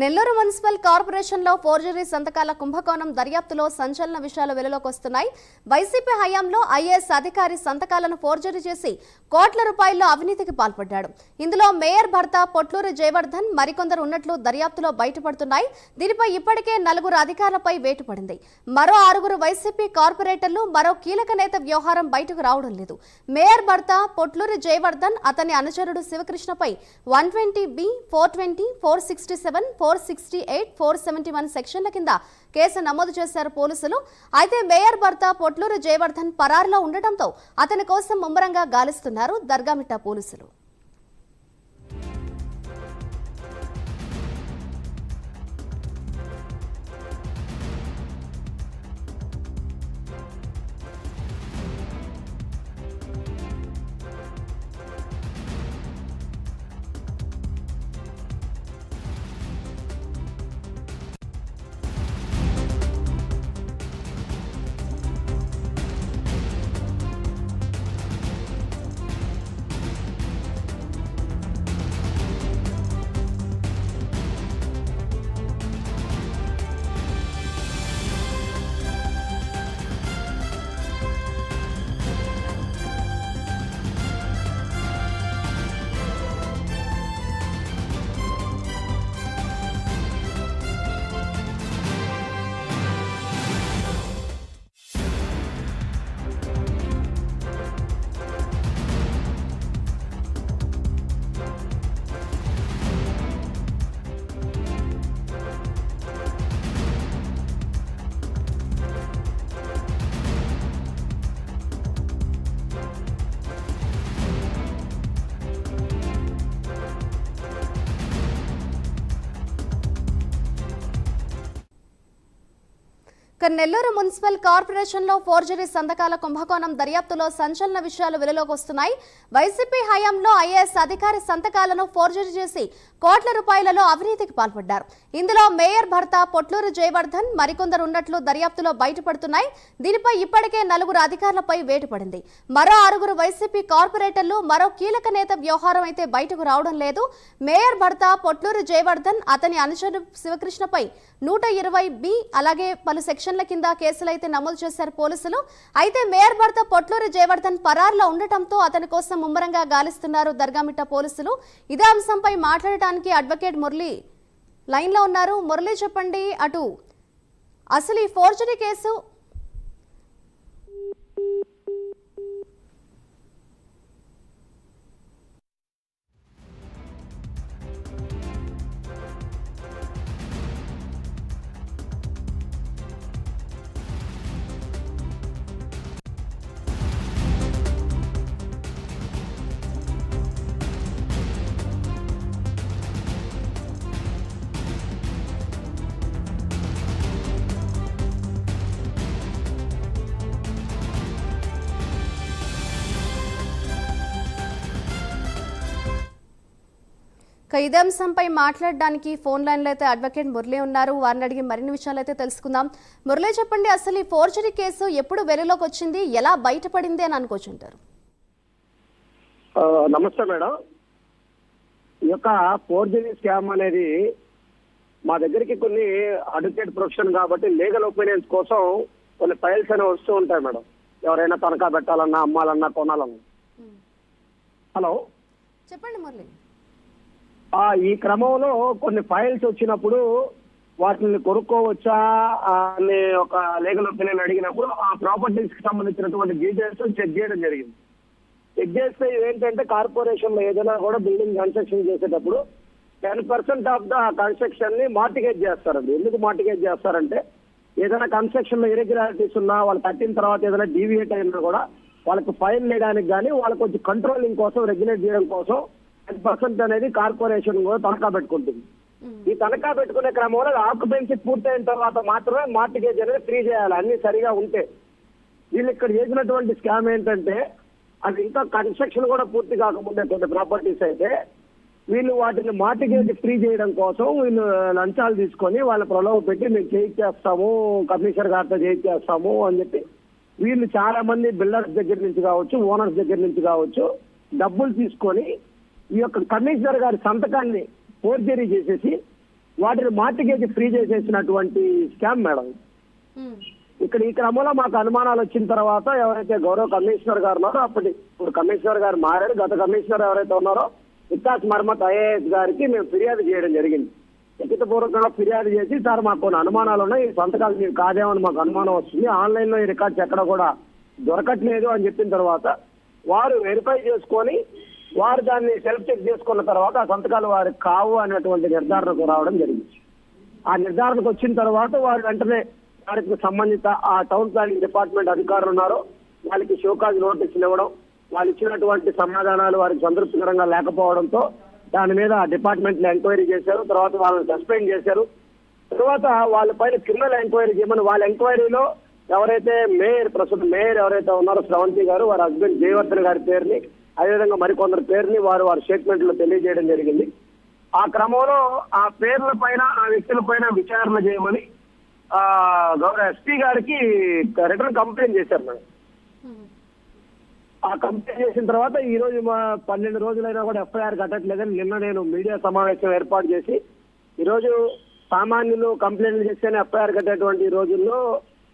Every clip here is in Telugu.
నెల్లూరు మున్సిపల్ కార్పొరేషన్లో ఫోర్జరీ సంతకాల కుంభకోణం దర్యాప్తులో సంచలన విషయాలు వెలుగులోకి వస్తున్నాయి. వైసీపీ హయాంలో ఐఏఎస్ అధికారి సంతకాలను ఫోర్జరీ చేసి కోట్ల రూపాయల్లో అవినీతికి పాల్పడ్డాడు. ఇందులో మేయర్ భర్త పొట్లూరి జయవర్ధన్ మరికొందరు ఉన్నట్లు దర్యాప్తులో బయటపడుతున్నాయి. దీనిపై ఇప్పటికే నలుగురు అధికారులపై వేటు పడింది. మరో ఆరుగురు వైసీపీ కార్పొరేటర్లు మరో కీలక నేత వ్యవహారం బయటకు రావడం లేదు. మేయర్ భర్త పొట్లూరి జయవర్ధన్ అతని అనుచరుడు శివకృష్ణపై one twenty B four twenty four sixty seven four sixty eight four seventy one సెక్షన్ల కింద కేసు నమోదు చేశారు పోలీసులు. అయితే మేయర్ భర్త పొట్లూరు జయవర్ధన్ పరారులో ఉండటంతో అతని కోసం ముమ్మరంగా గాలిస్తున్నారు దర్గామిట్ట పోలీసులు. ఇక నెల్లూరు మున్సిపల్ కార్పొరేషన్లో ఫోర్జరీ సంతకాల కుంభకోణం దర్యాప్తులో సంచలన విషయాలు వెలుగులోకి వస్తున్నాయి. వైసీపీ హయాంలో ఐఏఎస్ అధికారి సంతకాలను ఫోర్జరీ చేసి కోట్ల రూపాయలలో అవినీతికి పాల్పడ్డారు. ఇందులో మేయర్ భర్త పొట్లూరు జయవర్ధన్ మరికొందరు ఉన్నట్లు దర్యాప్తులో బయటపడుతున్నాయి. దీనిపై ఇప్పటికే నలుగురు అధికారులపై వేటు పడింది. మరో ఆరుగురు వైసీపీ కార్పొరేటర్లు మరో కీలక నేత వ్యవహారం అయితే బయటకు రావడం లేదు. మేయర్ భర్త పొట్లూరు జయవర్ధన్ అతని అనుచరు శివకృష్ణపై నూట ఇరవై బి అలాగే పలు సెక్షన్ సెక్షన్ల కింద కేసులు అయితే నమోదు చేశారు పోలీసులు. అయితే మేయర్ భర్త పొట్లూరి జయవర్ధన్ పరారులో ఉండటంతో అతని కోసం ముమ్మరంగా గాలిస్తున్నారు దర్గామిట్ట పోలీసులు. ఇదే అంశంపై మాట్లాడటానికి అడ్వకేట్ మురళి లైన్లో ఉన్నారు. మురళి చెప్పండి అటు అసలు ఈ ఫోర్జరీ కేసు ఇక ఇదే అంశంపై మాట్లాడడానికి ఫోన్ లైన్లో అయితే అడ్వకేట్ మురళి ఉన్నారు. వారిని అడిగి మరిన్ని విషయాలు అయితే తెలుసుకుందాం. మురళి చెప్పండి అసలు ఈ ఫోర్జరీ కేసు ఎప్పుడు వెలుగులోకి వచ్చింది? ఎలా బయటపడింది అని అనుకోచుంటారు. నమస్తే మేడం. ఈ యొక్క ఫోర్జరీ స్కామ్ అనేది మా దగ్గరికి కొన్ని అడ్వకేట్ ప్రొఫెషన్ కాబట్టి లీగల్ ఒపీనియన్స్ కోసం కొన్ని ఫైల్స్ అనేవి వస్తూ ఉంటాయి మేడం. ఎవరైనా తనఖా పెట్టాలన్నా అమ్మాలన్నా కొనాలన్నా. హలో? చెప్పండి మురళి. ఆ, ఈ క్రమంలో కొన్ని ఫైల్స్ వచ్చినప్పుడు వాటిని కొనుక్కోవచ్చా అనే ఒక లీగల్ ఒపీనియన్ అడిగినప్పుడు ఆ ప్రాపర్టీస్కి సంబంధించినటువంటి డీటెయిల్స్ చెక్ చేయడం జరిగింది. చెక్ చేస్తే ఏంటంటే కార్పొరేషన్లో ఏదైనా కూడా బిల్డింగ్ కన్స్ట్రక్షన్ చేసేటప్పుడు టెన్ పర్సెంట్ ఆఫ్ ద కన్స్ట్రక్షన్ని మార్టిగేజ్ చేస్తారండి. ఎందుకు మార్టిగేజ్ చేస్తారంటే ఏదైనా కన్స్ట్రక్షన్లో ఇరెగ్యులారిటీస్ ఉన్నా వాళ్ళు కట్టిన తర్వాత ఏదైనా డీవియేట్ అయినా కూడా వాళ్ళకి ఫైన్ వేయడానికి కానీ వాళ్ళకి కొంచెం కంట్రోలింగ్ కోసం రెగ్యులేట్ చేయడం కోసం పర్సెంట్ అనేది కార్పొరేషన్ కూడా తనఖా పెట్టుకుంటుంది. ఈ తనఖా పెట్టుకునే క్రమంలో ఆక్యుపెన్సీ పూర్తయిన తర్వాత మాత్రమే మార్టిగేజ్ అనేది ఫ్రీ చేయాలి. అన్ని సరిగా ఉంటే. వీళ్ళు ఇక్కడ చేసినటువంటి స్కామ్ ఏంటంటే అది ఇంకా కన్స్ట్రక్షన్ కూడా పూర్తి కాకముందే కొన్ని ప్రాపర్టీస్ అయితే వీళ్ళు వాటిని మార్టిగేజ్ ఫ్రీ చేయడం కోసం వీళ్ళు లంచాలు తీసుకొని వాళ్ళ ప్రలోభ పెట్టి మేము చేయించేస్తాము కమిషనర్ గారితో చేయించేస్తాము అని చెప్పి వీళ్ళు చాలా మంది బిల్డర్స్ దగ్గర నుంచి కావచ్చు ఓనర్స్ దగ్గర నుంచి కావచ్చు డబ్బులు తీసుకొని ఈ యొక్క కమిషనర్ గారి సంతకాన్ని ఫోర్జరీ చేసేసి వాటిని మార్టిగేజ్ ఫ్రీ చేసేసినటువంటి స్కామ్ మేడం. ఇక్కడ ఈ క్రమంలో మాకు అనుమానాలు వచ్చిన తర్వాత ఎవరైతే గౌరవ కమిషనర్ గారు ఉన్నారో అప్పటి ఇప్పుడు కమిషనర్ గారు మారారు గత కమిషనర్ ఎవరైతే ఉన్నారో వికాస్ మర్మత్ ఐఏఎస్ గారికి మేము ఫిర్యాదు చేయడం జరిగింది. లిఖితపూర్వకంగా ఫిర్యాదు చేసి సార్ మాకు కొన్ని అనుమానాలు ఉన్నాయి ఈ సంతకాలు మీరు కాదేమని మాకు అనుమానం వస్తుంది. ఆన్లైన్లో ఈ రికార్డ్స్ ఎక్కడ కూడా దొరకట్లేదు అని చెప్పిన తర్వాత వారు వెరిఫై చేసుకొని వారు దాన్ని సెల్ఫ్ చెక్ చేసుకున్న తర్వాత ఆ సంతకాలు వారికి కావు అనేటువంటి నిర్ధారణకు రావడం జరిగింది. ఆ నిర్ధారణకు వచ్చిన తర్వాత వారు వెంటనే వారికి సంబంధిత ఆ టౌన్ ప్లానింగ్ డిపార్ట్మెంట్ అధికారులు ఉన్నారో. వాళ్ళకి షోకాజ్ నోటీసులు ఇవ్వడం వాళ్ళు ఇచ్చినటువంటి సమాధానాలు వారికి సంతృప్తికరంగా లేకపోవడంతో దాని మీద డిపార్ట్మెంట్ ఎంక్వైరీ చేశారు. తర్వాత వాళ్ళని సస్పెండ్ చేశారు. తర్వాత వాళ్ళ పైన క్రిమినల్ ఎంక్వైరీ చేయమని వాళ్ళ ఎంక్వైరీలో ఎవరైతే మేయర్ ప్రస్తుతం మేయర్ ఎవరైతే ఉన్నారో శ్రవంతి గారు వారి హస్బెండ్ జయవర్ధన్ గారి పేరుని అదేవిధంగా మరికొందరు పేరుని వారు వారి స్టేట్మెంట్లో తెలియజేయడం జరిగింది. ఆ క్రమంలో ఆ పేర్ల పైన ఆ వ్యక్తుల పైన విచారణ చేయమని ఆ గౌరవ ఎస్పీ గారికి రిటర్న్ కంప్లైంట్ చేశారు మేడం. ఆ కంప్లైంట్ చేసిన తర్వాత ఈ రోజు మా పన్నెండు రోజులైనా కూడా ఎఫ్ఐఆర్ కట్టట్లేదని నిన్న నేను మీడియా సమావేశం ఏర్పాటు చేసి ఈ రోజు సామాన్యులు కంప్లైంట్లు చేస్తేనే ఎఫ్ఐఆర్ కట్టేటువంటి రోజుల్లో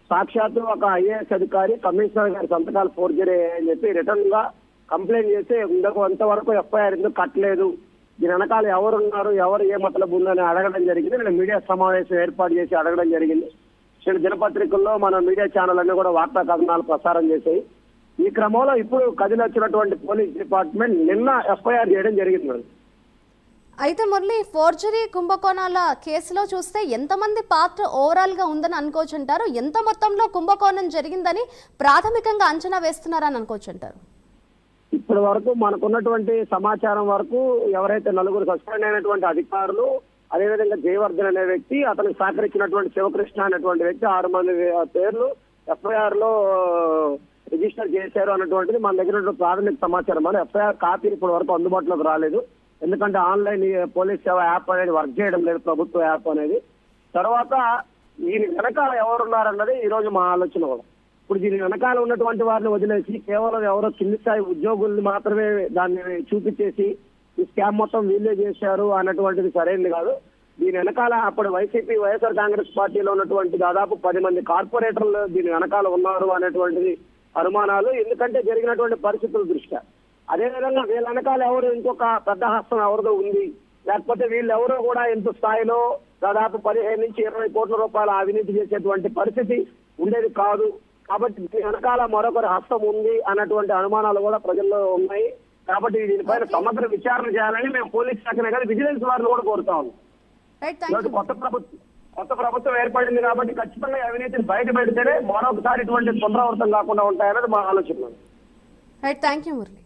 సాక్షాత్తు ఒక ఐఏఎస్ అధికారి కమిషనర్ గారి సంతకాలు ఫోర్జరీ అని చెప్పి రిటర్న్గా కంప్లైంట్ చేస్తే ఇంతకు అంతవరకు ఎఫ్ఐఆర్ ఎందుకు కట్టలేదు? దీని వెనకాల ఎవరున్నారు? ఎవరు ఏ మతలబు ఉందని అడగడం జరిగింది. నేను మీడియా సమావేశం ఏర్పాటు చేసి అడగడం జరిగింది. చిన్న దినపత్రికల్లో మన మీడియా ఛానల్ అన్ని కూడా వార్తా కథనాలు ప్రసారం చేశాయి ఈ క్రమంలో ఇప్పుడు కదిలొచ్చినటువంటి పోలీస్ డిపార్ట్మెంట్ నిన్న ఎఫ్ఐఆర్ చేయడం జరిగింది మేడం అయితే మురళి ఫోర్జరీ కుంభకోణాల కేసులో చూస్తే ఎంతమంది పాత్ర ఓవరాల్గా ఉందని అనుకోవచ్చు అంటారు ఎంత మొత్తంలో కుంభకోణం జరిగిందని ప్రాథమికంగా అంచనా వేస్తున్నారని అనుకోవచ్చు అంటారు ఇప్పటి వరకు మనకున్నటువంటి సమాచారం వరకు ఎవరైతే నలుగురు సస్పెండ్ అయినటువంటి అధికారులు అదేవిధంగా జయవర్ధన్ అనే వ్యక్తి అతనికి సహకరించినటువంటి శివకృష్ణ అనేటువంటి వ్యక్తి ఆరు మంది పేర్లు ఎఫ్ఐఆర్లో రిజిస్టర్ చేశారు అన్నటువంటిది మన దగ్గర ప్రాథమిక సమాచారం. మన ఎఫ్ఐఆర్ కాపీ ఇప్పటి వరకు అందుబాటులోకి రాలేదు. ఎందుకంటే ఆన్లైన్ పోలీస్ సేవ యాప్ అనేది వర్క్ చేయడం లేదు ప్రభుత్వ యాప్ అనేది. తర్వాత దీని వెనకాల ఎవరున్నారన్నది ఈ రోజు మా ఆలోచన కూడా. ఇప్పుడు దీని వెనకాల ఉన్నటువంటి వారిని వదిలేసి కేవలం ఎవరో కింది స్థాయి ఉద్యోగుల్ని మాత్రమే దాన్ని చూపించేసి ఈ స్కామ్ మొత్తం వీళ్ళే చేశారు అన్నటువంటిది సరైనది కాదు. దీని వెనకాల అప్పుడు వైసీపీ వైఎస్ఆర్ కాంగ్రెస్ పార్టీలో ఉన్నటువంటి దాదాపు పది మంది కార్పొరేటర్లు దీని వెనకాల ఉన్నారు అనేటువంటిది అనుమానాలు. ఎందుకంటే జరిగినటువంటి పరిస్థితుల దృష్ట్యా అదేవిధంగా వీళ్ళ వెనకాల ఎవరు ఇంకొక పెద్ద హస్తం ఎవరిదో ఉంది. లేకపోతే వీళ్ళు ఎవరో కూడా ఇంత స్థాయిలో దాదాపు పదిహేను నుంచి ఇరవై కోట్ల రూపాయల అవినీతి చేసేటువంటి పరిస్థితి ఉండేది కాదు. కాబట్టి దీని వెనకాల మరొకరి హస్తం ఉంది అన్నటువంటి అనుమానాలు కూడా ప్రజల్లో ఉన్నాయి. కాబట్టి దీనిపైన సమగ్ర విచారణ చేయాలని మేము పోలీస్ శాఖనే కాదు విజిలెన్స్ వారిని కూడా కోరుతా ఉన్నాం. రైట్ థ్యాంక్ ఈరోజు యూ కొత్త ప్రభుత్వం కొత్త ప్రభుత్వం ఏర్పడింది కాబట్టి ఖచ్చితంగా అవినీతిని బయట పెడితేనే మరొకసారి ఇటువంటి పునరావృతం కాకుండా ఉంటాయన్నది మా ఆలోచన థ్యాంక్ యూ మురళి.